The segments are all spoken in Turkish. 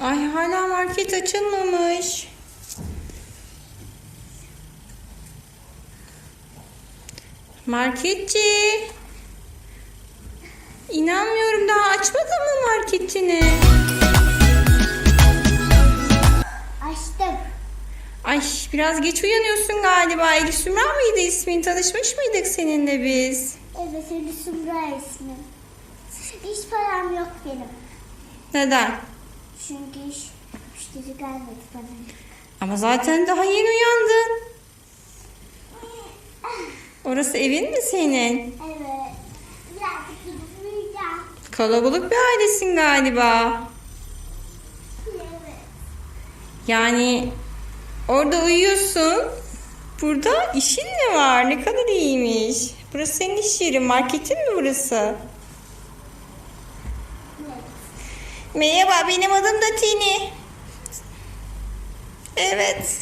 Ay hala market açılmamış. Marketçi. İnanmıyorum daha açmadın mı marketçini? Açtım. Ay biraz geç uyanıyorsun galiba. Elif Sümra mıydı ismin? Tanışmış mıydık seninle biz? Evet Ali Sumra ismim. Hiç param yok benim. Neden? Çünkü hiç müşteri gelmedi bana. Ama zaten daha yeni uyandın. Orası evin mi senin? Evet. Birazcık gidip uyuyacağım. Kalabalık bir ailesin galiba. Evet. Yani orada uyuyorsun. Burada işin mi var? Ne kadar iyiymiş. Burası senin iş yerin. Marketin mi burası? Evet. Merhaba benim adım da Tini. Evet.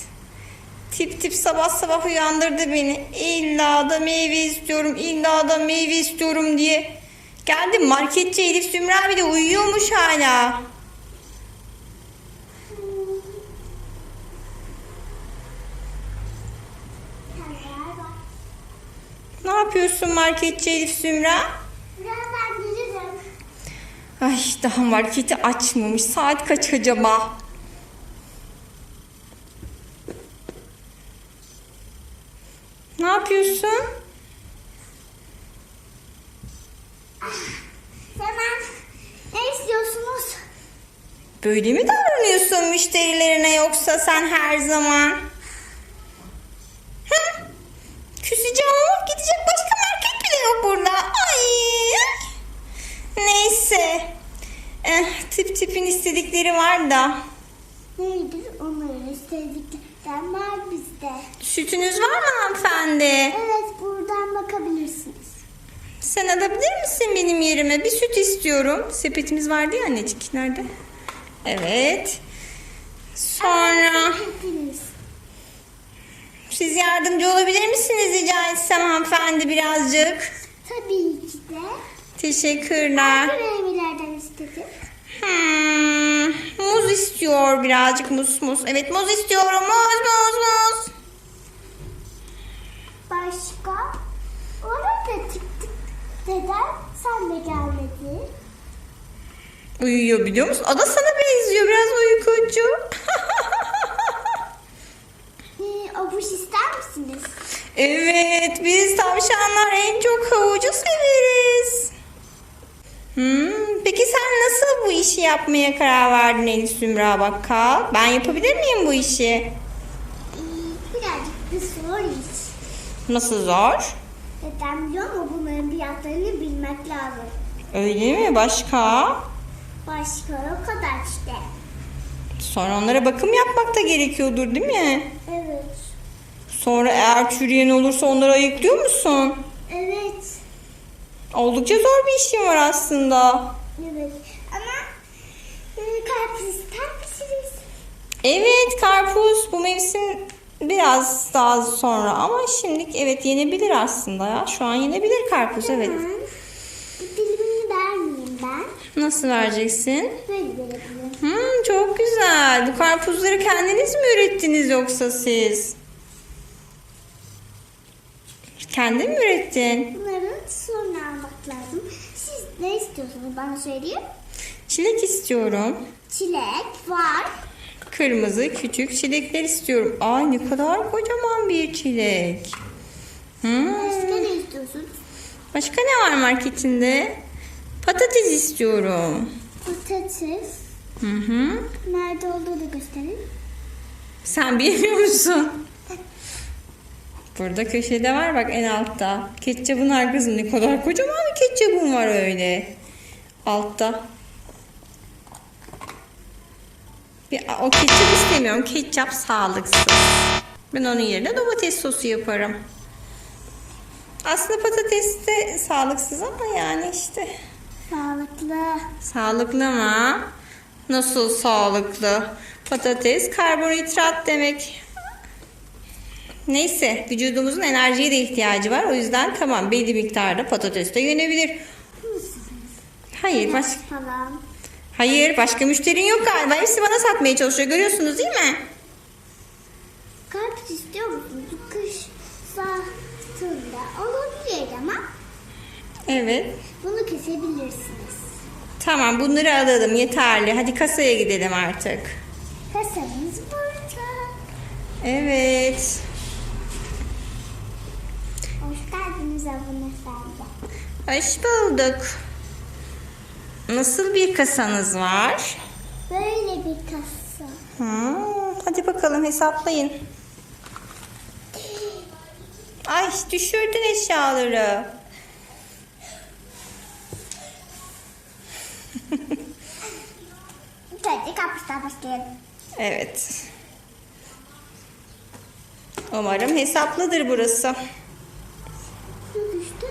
Tip tip sabah sabah uyandırdı beni. İlla da meyve istiyorum, illa da meyve istiyorum diye. Geldim marketçi Elif Sümra bir de uyuyormuş hala. Ne yapıyorsun marketçi Elif Sümra? Ay daha marketi açmamış. Saat kaç acaba? Ne yapıyorsun? Tamam. Ne istiyorsunuz? Böyle mi davranıyorsun müşterilerine yoksa sen her zaman? İstedikleri var da. Neydir? Onların istediklerden var bizde. Sütünüz var mı hanımefendi? Evet buradan bakabilirsiniz. Sen alabilir misin benim yerime? Bir süt istiyorum. Sepetimiz vardı ya annecik. Nerede? Evet. Sonra siz yardımcı olabilir misiniz rica etsem hanımefendi birazcık? Tabii ki de. Teşekkürler. Görevlilerden istedim. Hmm, muz istiyor birazcık muz muz. Evet muz istiyorum. Muz muz muz. Başka? Orada tık tık deden sen de gelmedi. Uyuyor biliyor musun? O da sana benziyor biraz uykucu. Ee, avuç ister misiniz? Evet, biz tavşanlar en çok havucu severiz. Hmm, nasıl bu işi yapmaya karar verdin Elif Sümra Bakkal? Ben yapabilir miyim bu işi? Ee, birazcık da zor iş. Nasıl zor? Neden biliyor musun? Bunların fiyatlarını bilmek lazım. Öyle mi? Başka? Başka o kadar işte. Sonra onlara bakım yapmak da gerekiyordur değil mi? Evet. Sonra eğer çürüyen olursa onları ayıklıyor musun? Evet. Oldukça zor bir işin var aslında. Evet. Karpuz ister misiniz? Evet karpuz bu mevsim biraz daha sonra ama şimdilik evet yenebilir aslında ya. Şu an yenebilir karpuz evet. Bu dilimini vermeyeyim ben. Nasıl vereceksin? Böyle verebilirim. Hmm, çok güzel. Bu karpuzları kendiniz mi ürettiniz yoksa siz? Kendin mi ürettin? Bunları sonra almak lazım. Siz ne istiyorsunuz bana söyleyin. Çilek istiyorum. Çilek var. Kırmızı küçük çilekler istiyorum. Ay ne kadar kocaman bir çilek. Hmm. Başka ne istiyorsunuz? Başka ne var marketinde? Patates istiyorum. Patates. Hı hı. Nerede olduğunu gösterin. Sen bilmiyor musun? Burada köşede var bak en altta. Ketçabın arkasında ne kadar kocaman bir ketçabın var öyle. Altta. Bir, o ketçap istemiyorum. Ketçap sağlıksız. Ben onun yerine domates sosu yaparım. Aslında patates de sağlıksız ama yani işte. Sağlıklı. Sağlıklı mı? Nasıl sağlıklı? Patates karbonhidrat demek. Neyse vücudumuzun enerjiye de ihtiyacı var. O yüzden tamam belli miktarda patates de yenebilir. Hayır baş, falan. Hayır başka müşterin yok galiba. Hepsi bana satmaya çalışıyor. Görüyorsunuz değil mi? Karpuz istiyor musunuz? Kış saatinde olabilir ama Evet. bunu kesebilirsiniz. Tamam bunları alalım yeterli. Hadi kasaya gidelim artık. Kasamız burada. Evet. Hoş geldiniz hanımefendi. Hoş bulduk. Nasıl bir kasanız var? Böyle bir kasa. Hmm, hadi bakalım hesaplayın. Ay düşürdün eşyaları. Hadi kapıştan başlayalım. Evet. Umarım hesaplıdır burası. Düştü.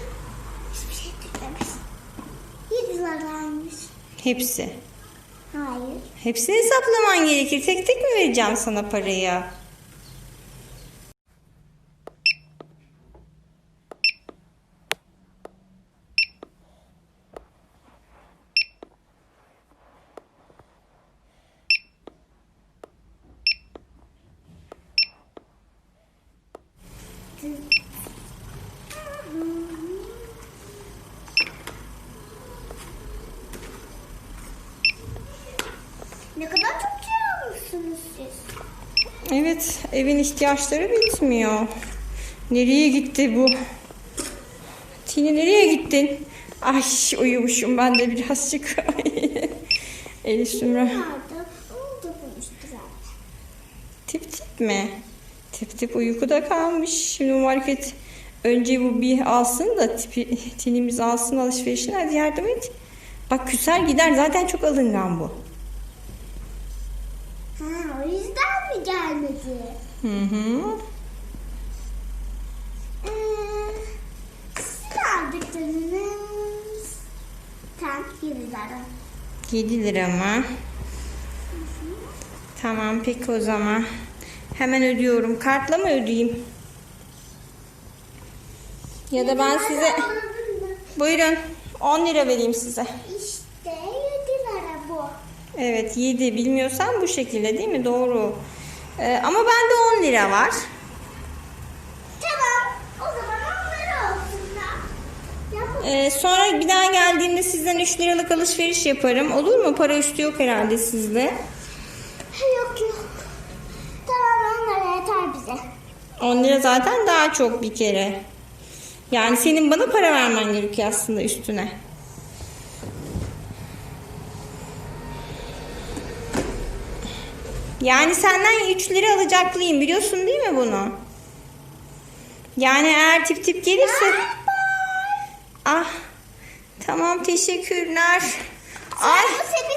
Hiçbir şey düşmemiş. 7 liraymış. Hepsi. Hayır. Hepsini hesaplaman gerekir. Tek tek mi vereceğim sana parayı? Ne kadar çok şey almışsınız siz. Evet, evin ihtiyaçları bitmiyor. Nereye gitti bu? Tini nereye gittin? Ay uyumuşum ben de birazcık. Elif Sümra. Tip tip mi? Tip tip uykuda kalmış. Şimdi market önce bu bir alsın da tipi, tinimiz alsın alışverişini hadi yardım et. Bak küser gider zaten çok alıngan bu. Ha, o yüzden mi gelmedi? Hı hı. Ee, tam 7 lira. 7 lira mı? Tamam peki o zaman. Hemen ödüyorum. Kartla mı ödeyeyim? Ya da ben size... Buyurun. 10 lira vereyim size. İşte 7 lira bu. Evet 7. Bilmiyorsan bu şekilde değil mi? Doğru. Ee, ama bende 10 lira var. Tamam. O zaman onları olsun da. Ee, sonra bir daha geldiğimde sizden 3 liralık alışveriş yaparım. Olur mu? Para üstü yok herhalde sizde. Yok yok. Tamam onlara yeter bize. 10 lira zaten daha çok bir kere. Yani senin bana para vermen gerekiyor aslında üstüne. Yani senden 3 lira alacaklıyım biliyorsun değil mi bunu? Yani eğer tip tip gelirse... Ah tamam teşekkürler. Ay,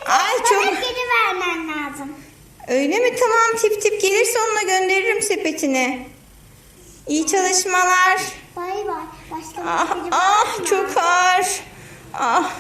ay çok... geri vermen lazım. Öyle mi? Tamam tip tip gelirse onunla gönderirim sepetini. İyi çalışmalar. Bay bay. Başka Ah şey var ah mı? çok ağır. Ah